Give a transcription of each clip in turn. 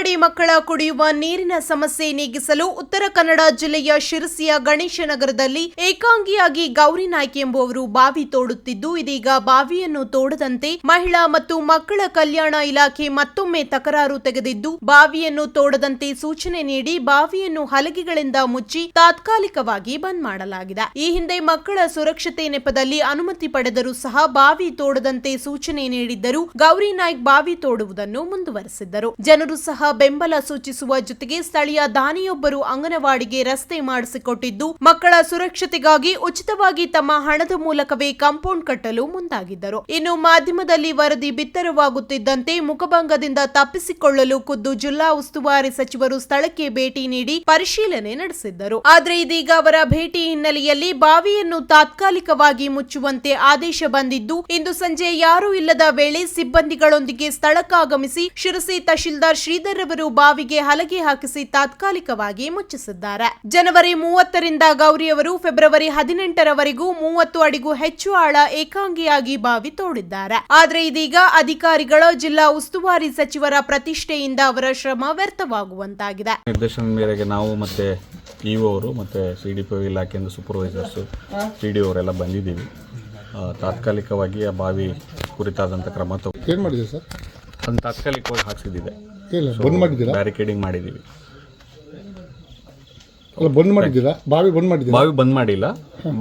ಅಂಗನವಾಡಿ ಮಕ್ಕಳ ಕುಡಿಯುವ ನೀರಿನ ಸಮಸ್ಯೆ ನೀಗಿಸಲು ಉತ್ತರ ಕನ್ನಡ ಜಿಲ್ಲೆಯ ಶಿರಸಿಯ ಗಣೇಶನಗರದಲ್ಲಿ ಏಕಾಂಗಿಯಾಗಿ ಗೌರಿ ನಾಯ್ಕ್ ಎಂಬುವರು ಬಾವಿ ತೋಡುತ್ತಿದ್ದು, ಇದೀಗ ಬಾವಿಯನ್ನು ತೋಡದಂತೆ ಮಹಿಳಾ ಮತ್ತು ಮಕ್ಕಳ ಕಲ್ಯಾಣ ಇಲಾಖೆ ಮತ್ತೊಮ್ಮೆ ತಕರಾರು ತೆಗೆದಿದ್ದು, ಬಾವಿಯನ್ನು ತೋಡದಂತೆ ಸೂಚನೆ ನೀಡಿ ಬಾವಿಯನ್ನು ಹಲಗೆಗಳಿಂದ ಮುಚ್ಚಿ ತಾತ್ಕಾಲಿಕವಾಗಿ ಬಂದ್ ಮಾಡಲಾಗಿದೆ. ಈ ಹಿಂದೆ ಮಕ್ಕಳ ಸುರಕ್ಷತೆ ನೆಪದಲ್ಲಿ ಅನುಮತಿ ಪಡೆದರೂ ಸಹ ಬಾವಿ ತೋಡದಂತೆ ಸೂಚನೆ ನೀಡಿದ್ದರೂ ಗೌರಿ ನಾಯ್ಕ ಬಾವಿ ತೋಡುವುದನ್ನು ಮುಂದುವರೆಸಿದ್ದರು. ಜನರು ಸಹ ಬೆಂಬಲ ಸೂಚಿಸುವ ಜೊತೆಗೆ ಸ್ಥಳೀಯ ದಾನಿಯೊಬ್ಬರು ಅಂಗನವಾಡಿಗೆ ರಸ್ತೆ ಮಾಡಿಸಿಕೊಟ್ಟಿದ್ದು, ಮಕ್ಕಳ ಸುರಕ್ಷತೆಗಾಗಿ ಉಚಿತವಾಗಿ ತಮ್ಮ ಹಣದ ಮೂಲಕವೇ ಕಾಂಪೌಂಡ್ ಕಟ್ಟಲು ಮುಂದಾಗಿದ್ದರು. ಇನ್ನು ಮಾಧ್ಯಮದಲ್ಲಿ ವರದಿ ಬಿತ್ತರವಾಗುತ್ತಿದ್ದಂತೆ ಮುಖಭಂಗದಿಂದ ತಪ್ಪಿಸಿಕೊಳ್ಳಲು ಖುದ್ದು ಜಿಲ್ಲಾ ಉಸ್ತುವಾರಿ ಸಚಿವರು ಸ್ಥಳಕ್ಕೆ ಭೇಟಿ ನೀಡಿ ಪರಿಶೀಲನೆ ನಡೆಸಿದ್ದರು. ಆದರೆ ಇದೀಗ ಅವರ ಭೇಟಿ ಹಿನ್ನೆಲೆಯಲ್ಲಿ ಬಾವಿಯನ್ನು ತಾತ್ಕಾಲಿಕವಾಗಿ ಮುಚ್ಚುವಂತೆ ಆದೇಶ ಬಂದಿದ್ದು, ಇಂದು ಸಂಜೆ ಯಾರೂ ಇಲ್ಲದ ವೇಳೆ ಸಿಬ್ಬಂದಿಗಳೊಂದಿಗೆ ಸ್ಥಳಕ್ಕಾಗಮಿಸಿ ಶಿರಸಿ ತಹಶೀಲ್ದಾರ್ ಶ್ರೀಧರ್ ಅವರು ಬಾವಿಗೆ ಹಲಗೆ ಹಾಕಿಸಿ ತಾತ್ಕಾಲಿಕವಾಗಿ ಮುಚ್ಚಿಸಿದ್ದಾರೆ. ಜನವರಿ ಮೂವತ್ತರಿಂದ ಗೌರಿಯವರು ಫೆಬ್ರವರಿ ಹದಿನೆಂಟರವರೆಗೂ ಮೂವತ್ತು ಅಡಿಗೂ ಹೆಚ್ಚು ಆಳ ಏಕಾಂಗಿಯಾಗಿ ಬಾವಿ ತೋಡಿದ್ದಾರೆ. ಆದರೆ ಇದೀಗ ಅಧಿಕಾರಿಗಳ ಜಿಲ್ಲಾ ಉಸ್ತುವಾರಿ ಸಚಿವರ ಪ್ರತಿಷ್ಠೆಯಿಂದ ಅವರ ಶ್ರಮ ವ್ಯರ್ಥವಾಗುವಂತಾಗಿದೆ. ನಿರ್ದೇಶನ ಮೇರೆಗೆ ನಾವು ಮತ್ತೆ ಇಒರು ಅವರು ಮತ್ತೆ ಸಿ ಡಿ ಪಿ ಒ ಇಲಾಖೆಯಿಂದ ಸೂಪರ್ವೈಸರ್ಸ್ ಸಿಡಿಒ ಅವರೆಲ್ಲ ಬಂದಿದ್ದೀವಿ. ತಾತ್ಕಾಲಿಕವಾಗಿ ಆ ಬಾವಿ ಕುರಿತಾದಂಥ ಕ್ರಮ ತಗೋ ಏನು ಮಾಡಿದೆ ಸರ್? ಅದನ್ನು ತಾತ್ಕಾಲಿಕವಾಗಿ ಹಾಕ್ಸಿದ್ದಿದೆ. ಇಲ್ಲ ಬಂದ್ ಮಾಡಿದ್ದೀರಾ? ಬ್ಯಾರಿಕೇಡಿಂಗ್ ಮಾಡಿದ್ದೀವಿ ಅಲ್ಲ ಬಂದ್ ಮಾಡಿದ್ದೀರಾ? ಬಾವಿ ಬಂದ್ ಮಾಡಿದ್ದೀರಾ? ಬಾವಿ ಬಂದ್ ಮಾಡಿಲ್ಲ.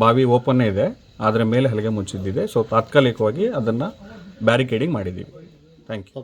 ಬಾವಿ ಓಪನ್ನೇ ಇದೆ. ಆದರೆ ಮೇಲೆ ಹಲಗೆ ಮುಚ್ಚಿದ್ದಿದೆ. ಸೊ ತಾತ್ಕಾಲಿಕವಾಗಿ ಅದನ್ನು ಬ್ಯಾರಿಕೇಡಿಂಗ್ ಮಾಡಿದ್ದೀವಿ ಥ್ಯಾಂಕ್ ಯು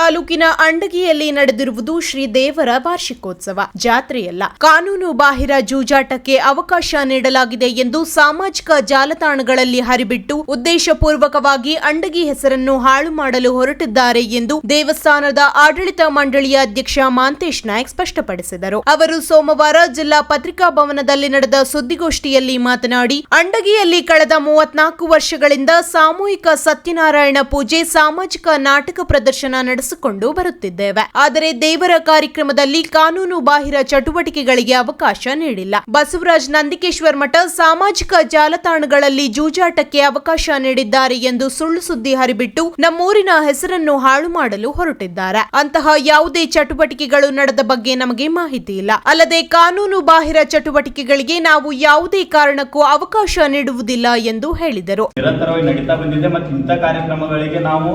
ತಾಲೂಕಿನ ಅಂಡಗಿಯಲ್ಲಿ ನಡೆದಿರುವುದು ಶ್ರೀ ದೇವರ ವಾರ್ಷಿಕೋತ್ಸವ. ಜಾತ್ರೆಯಲ್ಲ. ಕಾನೂನು ಬಾಹಿರ ಜೂಜಾಟಕ್ಕೆ ಅವಕಾಶ ನೀಡಲಾಗಿದೆ ಎಂದು ಸಾಮಾಜಿಕ ಜಾಲತಾಣಗಳಲ್ಲಿ ಹರಿಬಿಟ್ಟು ಉದ್ದೇಶಪೂರ್ವಕವಾಗಿ ಅಂಡಗಿ ಹೆಸರನ್ನು ಹಾಳು ಮಾಡಲು ಹೊರಟಿದ್ದಾರೆ ಎಂದು ದೇವಸ್ಥಾನದ ಆಡಳಿತ ಮಂಡಳಿಯ ಅಧ್ಯಕ್ಷ ಮಾಂತೇಶ್ ನಾಯ್ಕ್ ಸ್ಪಷ್ಟಪಡಿಸಿದರು. ಅವರು ಸೋಮವಾರ ಜಿಲ್ಲಾ ಪತ್ರಿಕಾ ಭವನದಲ್ಲಿ ನಡೆದ ಸುದ್ದಿಗೋಷ್ಠಿಯಲ್ಲಿ ಮಾತನಾಡಿ, ಅಂಡಗಿಯಲ್ಲಿ ಕಳೆದ ಮೂವತ್ನಾಲ್ಕು ವರ್ಷಗಳಿಂದ ಸಾಮೂಹಿಕ ಸತ್ಯನಾರಾಯಣ ಪೂಜೆ, ಸಾಮಾಜಿಕ ನಾಟಕ ಪ್ರದರ್ಶನ ನಡೆಸಿಕೊಂಡು ಬರುತ್ತಿದ್ದೇವೆ. ಆದರೆ ದೇವರ ಕಾರ್ಯಕ್ರಮದಲ್ಲಿ ಕಾನೂನು ಬಾಹಿರ ಚಟುವಟಿಕೆಗಳಿಗೆ ಅವಕಾಶ ನೀಡಿಲ್ಲ. ಬಸವರಾಜ್ ನಂದಿಕೇಶ್ವರ್ ಮಠ ಸಾಮಾಜಿಕ ಜಾಲತಾಣಗಳಲ್ಲಿ ಜೂಜಾಟಕ್ಕೆ ಅವಕಾಶ ನೀಡಿದ್ದಾರೆ ಎಂದು ಸುಳ್ಳು ಸುದ್ದಿ ಹರಿಬಿಟ್ಟು ನಮ್ಮೂರಿನ ಹೆಸರನ್ನು ಹಾಳು ಮಾಡಲು ಹೊರಟಿದ್ದಾರೆ. ಅಂತಹ ಯಾವುದೇ ಚಟುವಟಿಕೆಗಳು ನಡೆದ ಬಗ್ಗೆ ನಮಗೆ ಮಾಹಿತಿ ಇಲ್ಲ. ಅಲ್ಲದೆ ಕಾನೂನು ಬಾಹಿರ ಚಟುವಟಿಕೆಗಳಿಗೆ ನಾವು ಯಾವುದೇ ಕಾರಣಕ್ಕೂ ಅವಕಾಶ ನೀಡುವುದಿಲ್ಲ ಎಂದು ಹೇಳಿದರು. ನಿರಂತರವಾಗಿ ನಡೀತಾ ಬಂದಿದೆ ಮತ್ತು ಇಂಥ ಕಾರ್ಯಕ್ರಮಗಳಿಗೆ ನಾವು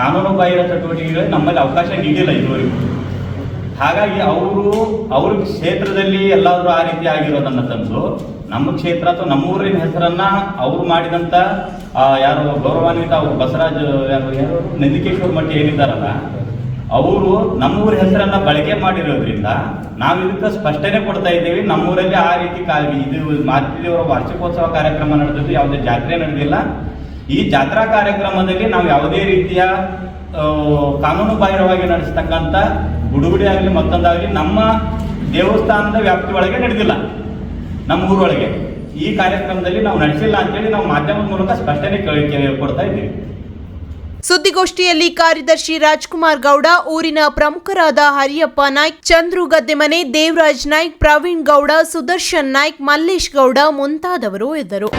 ಕಾನೂನು ಬಾಹಿರ ಚಟುವಟಿಕೆಗಳಿಗೆ ನಮ್ಮಲ್ಲಿ ಅವಕಾಶ ನೀಡಿಲ್ಲ ಇದುವರೆಗೂ. ಹಾಗಾಗಿ ಅವರು, ಅವ್ರ ಕ್ಷೇತ್ರದಲ್ಲಿ ಎಲ್ಲಾದರೂ ಆ ರೀತಿ ಆಗಿರೋದನ್ನ ತಂದು, ನಮ್ಮ ಕ್ಷೇತ್ರ ಅಥವಾ ನಮ್ಮೂರಿನ ಹೆಸರನ್ನ ಅವ್ರು ಮಾಡಿದಂತ ಯಾರು ಗೌರವಾನ್ವಿತ ಅವರು ಬಸವರಾಜ್ ಯಾರು ಯಾರು? ನಂದಿಕೇಶ್ವರ ಮಠ ಏನಿದ್ದಾರಲ್ಲ, ಅವರು ನಮ್ಮೂರ ಹೆಸರನ್ನ ಬಳಕೆ ಮಾಡಿರೋದ್ರಿಂದ ನಾವು ಇದಕ್ಕೆ ಸ್ಪಷ್ಟನೆ ಕೊಡ್ತಾ ಇದ್ದೀವಿ. ನಮ್ಮೂರಲ್ಲಿ ಆ ರೀತಿ ಇದು ಅವರ ವಾರ್ಷಿಕೋತ್ಸವ ಕಾರ್ಯಕ್ರಮ ನಡೆದಿದ್ದು, ಯಾವುದೇ ಜಾತ್ರೆ ನಡೆದಿಲ್ಲ. ಈ ಜಾತ್ರಾ ಕಾರ್ಯಕ್ರಮದಲ್ಲಿ ನಾವು ಯಾವುದೇ ರೀತಿಯ ಕಾನೂನುಬಾಹಿರವಾಗಿ ಕಾನೂನು ಬಾಹಿರವಾಗಿ ನಡೆಸ್ತಕ್ಕಂಥ ಗುಡುಗುಡಿ ಆಗಲಿ ಮತ್ತೊಂದಾಗಲಿ ನಮ್ಮ ದೇವಸ್ಥಾನದ ವ್ಯಾಪ್ತಿ ಒಳಗೆ ನಡೆದಿಲ್ಲ. ನಮ್ಮ ಊರೊಳಗೆ ಈ ಕಾರ್ಯಕ್ರಮದಲ್ಲಿ ನಾವು ನಡೆಸಿಲ್ಲ ಅಂತೇಳಿ ನಾವು ಮಾಧ್ಯಮದ ಮೂಲಕ ಸ್ಪಷ್ಟನೆ ಕೊಡ್ತಾ ಇದ್ದೀವಿ. ಸುದ್ದಿಗೋಷ್ಠಿಯಲ್ಲಿ ಕಾರ್ಯದರ್ಶಿ ರಾಜ್ಕುಮಾರ್ ಗೌಡ, ಊರಿನ ಪ್ರಮುಖರಾದ ಹರಿಯಪ್ಪ ನಾಯ್ಕ್, ಚಂದ್ರು ಗದ್ದೆಮನೆ, ದೇವರಾಜ್ ನಾಯ್ಕ್, ಪ್ರವೀಣ್ ಗೌಡ, ಸುದರ್ಶನ್ ನಾಯ್ಕ್, ಮಲ್ಲೇಶ್ ಗೌಡ ಮುಂತಾದವರು ಇದ್ದರು.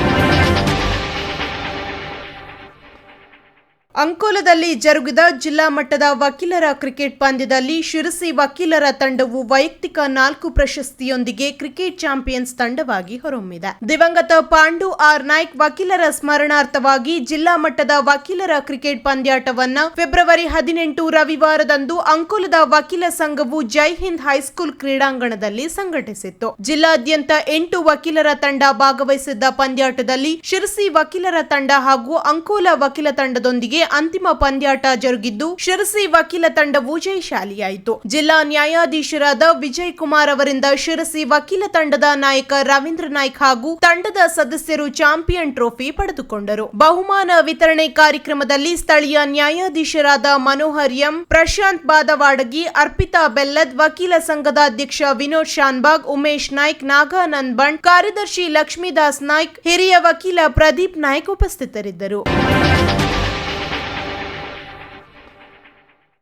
ಅಂಕೋಲದಲ್ಲಿ ಜರುಗಿದ ಜಿಲ್ಲಾ ಮಟ್ಟದ ವಕೀಲರ ಕ್ರಿಕೆಟ್ ಪಂದ್ಯದಲ್ಲಿ ಶಿರಸಿ ವಕೀಲರ ತಂಡವು ವೈಯಕ್ತಿಕ ನಾಲ್ಕು ಪ್ರಶಸ್ತಿಯೊಂದಿಗೆ ಕ್ರಿಕೆಟ್ ಚಾಂಪಿಯನ್ಸ್ ತಂಡವಾಗಿ ಹೊರಹೊಮ್ಮಿದೆ. ದಿವಂಗತ ಪಾಂಡು ಆರ್ ನಾಯ್ಕ್ ವಕೀಲರ ಸ್ಮರಣಾರ್ಥವಾಗಿ ಜಿಲ್ಲಾ ಮಟ್ಟದ ವಕೀಲರ ಕ್ರಿಕೆಟ್ ಪಂದ್ಯಾಟವನ್ನ ಫೆಬ್ರವರಿ ಹದಿನೆಂಟು ರವಿವಾರದಂದು ಅಂಕೋಲದ ವಕೀಲ ಸಂಘವು ಜೈ ಹಿಂದ್ ಹೈಸ್ಕೂಲ್ ಕ್ರೀಡಾಂಗಣದಲ್ಲಿ ಸಂಘಟಿಸಿತ್ತು. ಜಿಲ್ಲಾದ್ಯಂತ ಎಂಟು ವಕೀಲರ ತಂಡ ಭಾಗವಹಿಸಿದ್ದ ಪಂದ್ಯಾಟದಲ್ಲಿ ಶಿರಸಿ ವಕೀಲರ ತಂಡ ಹಾಗೂ ಅಂಕೋಲ ವಕೀಲ ತಂಡದೊಂದಿಗೆ ಅಂತಿಮ ಪಂದ್ಯಾಟ ಜರುಗಿದ್ದು ಶಿರಸಿ ವಕೀಲ ತಂಡವು ಜಯಶಾಲಿಯಾಯಿತು. ಜಿಲ್ಲಾ ನ್ಯಾಯಾಧೀಶರಾದ ವಿಜಯ್ ಕುಮಾರ್ ಅವರಿಂದ ಶಿರಸಿ ವಕೀಲ ತಂಡದ ನಾಯಕ ರವೀಂದ್ರ ನಾಯ್ಕ್ ಹಾಗೂ ತಂಡದ ಸದಸ್ಯರು ಚಾಂಪಿಯನ್ ಟ್ರೋಫಿ ಪಡೆದುಕೊಂಡರು. ಬಹುಮಾನ ವಿತರಣೆ ಕಾರ್ಯಕ್ರಮದಲ್ಲಿ ಸ್ಥಳೀಯ ನ್ಯಾಯಾಧೀಶರಾದ ಮನೋಹರ್ ಎಂ, ಪ್ರಶಾಂತ್ ಬಾದವಾಡಗಿ, ಅರ್ಪಿತಾ ಬೆಲ್ಲದ್, ವಕೀಲ ಸಂಘದ ಅಧ್ಯಕ್ಷ ವಿನೋದ್ ಶಾನ್ಬಾಗ್, ಉಮೇಶ್ ನಾಯ್ಕ್ ನಾಗಾನಂದ್ ಬಂಡ್ ಕಾರ್ಯದರ್ಶಿ ಲಕ್ಷ್ಮೀದಾಸ್ ನಾಯ್ಕ್, ಹಿರಿಯ ವಕೀಲ ಪ್ರದೀಪ್ ನಾಯ್ಕ್ ಉಪಸ್ಥಿತರಿದ್ದರು.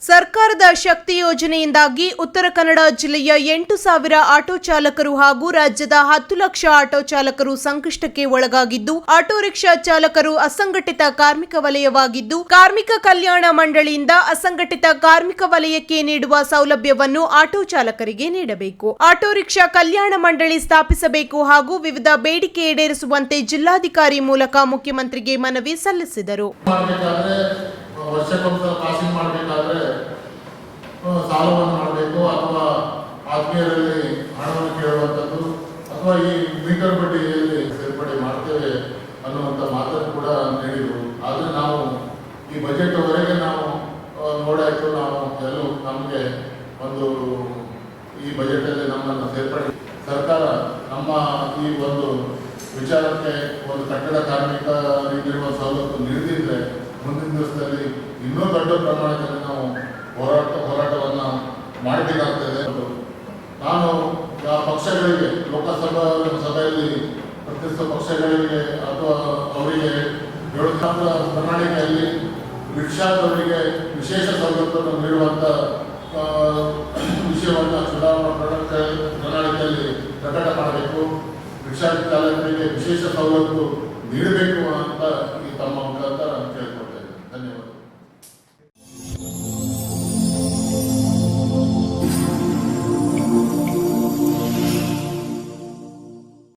ಸರ್ಕಾರದ ಶಕ್ತಿ ಯೋಜನೆಯಿಂದಾಗಿ ಉತ್ತರ ಕನ್ನಡ ಜಿಲ್ಲೆಯ ಎಂಟು ಸಾವಿರ ಆಟೋ ಚಾಲಕರು ಹಾಗೂ ರಾಜ್ಯದ ಹತ್ತು ಲಕ್ಷ ಆಟೋ ಚಾಲಕರು ಸಂಕಷ್ಟಕ್ಕೆ ಒಳಗಾಗಿದ್ದು, ಆಟೋ ರಿಕ್ಷಾ ಚಾಲಕರು ಅಸಂಘಟಿತ ಕಾರ್ಮಿಕ ವಲಯವಾಗಿದ್ದು, ಕಾರ್ಮಿಕ ಕಲ್ಯಾಣ ಮಂಡಳಿಯಿಂದ ಅಸಂಘಟಿತ ಕಾರ್ಮಿಕ ವಲಯಕ್ಕೆ ನೀಡುವ ಸೌಲಭ್ಯವನ್ನು ಆಟೋ ಚಾಲಕರಿಗೆ ನೀಡಬೇಕು. ಆಟೋ ರಿಕ್ಷಾ ಕಲ್ಯಾಣ ಮಂಡಳಿ ಸ್ಥಾಪಿಸಬೇಕು ಹಾಗೂ ವಿವಿಧ ಬೇಡಿಕೆ ಈಡೇರಿಸುವಂತೆ ಜಿಲ್ಲಾಧಿಕಾರಿ ಮೂಲಕ ಮುಖ್ಯಮಂತ್ರಿಗೆ ಮನವಿ ಸಲ್ಲಿಸಿದರು. ವರ್ಷಕ್ಕೊಂದ್ಸಲ ಪಾಸಿಂಗ್ ಮಾಡಬೇಕಾದ್ರೆ ಸಾಲವನ್ನು ಮಾಡಬೇಕು ಅಥವಾ ಆತ್ಮೀಯರಲ್ಲಿ ಹಣವನ್ನು ಕೇಳುವಂಥದ್ದು ಅಥವಾ ಈ ಮೀಟರ್ ಬಡ್ಡಿಯಲ್ಲಿ ಸೇರ್ಪಡೆ ಮಾಡ್ತೇವೆ ಅನ್ನುವಂಥ ಮಾತನ್ನು ಕೂಡ ನೀಡಿದರು. ಆದರೆ ನಾವು ಈ ಬಜೆಟ್ವರೆಗೆ ನಾವು ನೋಡಾಯಿತು, ನಾವು ಎಲ್ಲೂ ನಮಗೆ ಒಂದು ಈ ಬಜೆಟಲ್ಲಿ ನಮ್ಮನ್ನು ಸೇರ್ಪಡೆ ಸರ್ಕಾರ ನಮ್ಮ ಈ ಒಂದು ವಿಚಾರಕ್ಕೆ ಒಂದು ಕಟ್ಟಡ ಕಾರ್ಮಿಕ ನೀಡಿರುವ ಸವಲತ್ತು ನೀಡದಿದ್ರೆ ಮುಂದಿನ ದಿವಸದಲ್ಲಿ ಇನ್ನೂ ದೊಡ್ಡ ಪ್ರಮಾಣದಲ್ಲಿ ನಾವು ಹೋರಾಟ ಹೋರಾಟವನ್ನು ಮಾಡಬೇಕಾಗ್ತದೆ. ನಾನು ಆ ಪಕ್ಷಗಳಿಗೆ, ಲೋಕಸಭಾ ಸಭೆಯಲ್ಲಿ ಪ್ರತಿಷ್ಠ ಪಕ್ಷಗಳಿಗೆ ಅಥವಾ ಅವರಿಗೆ ಪ್ರಣಾಳಿಕೆಯಲ್ಲಿ ರಿಕ್ಷಾದವರಿಗೆ ವಿಶೇಷ ಸವಲತ್ತನ್ನು ನೀಡುವಂಥ ವಿಷಯವನ್ನು ಚುನಾವಣಾ ಪ್ರಣಾಳಿಕೆ ಪ್ರಣಾಳಿಕೆಯಲ್ಲಿ ಪ್ರಕಟ ಮಾಡಬೇಕು. ರಿಕ್ಷಾ ಚಾಲಕರಿಗೆ ವಿಶೇಷ ಸವಲತ್ತು ನೀಡಬೇಕು ಅಂತ